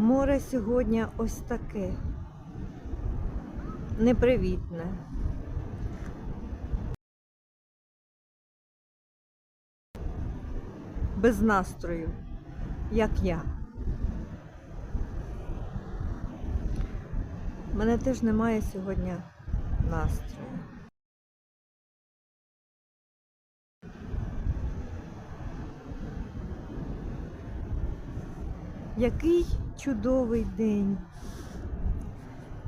Море сьогодні ось таке. Непривітне. Без настрою, як я. У мене теж немає сьогодні настрою. Який чудовий день.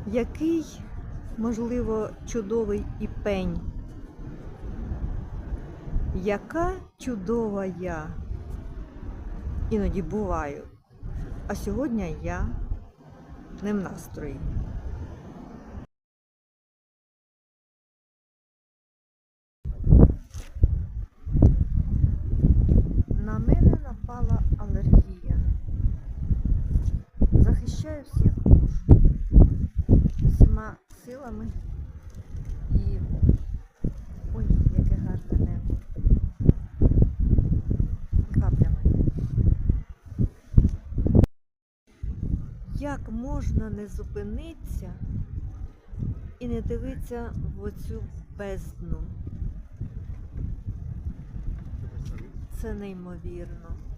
Який, можливо, чудовий і пень. Яка чудова я. Іноді буваю. А сьогодні я не в настрої. Захищаю всіх можу. Всіма силами і. Ой, яке гарне небо. Каплями. Як можна не зупинитися і не дивитися в оцю бездну? Це неймовірно.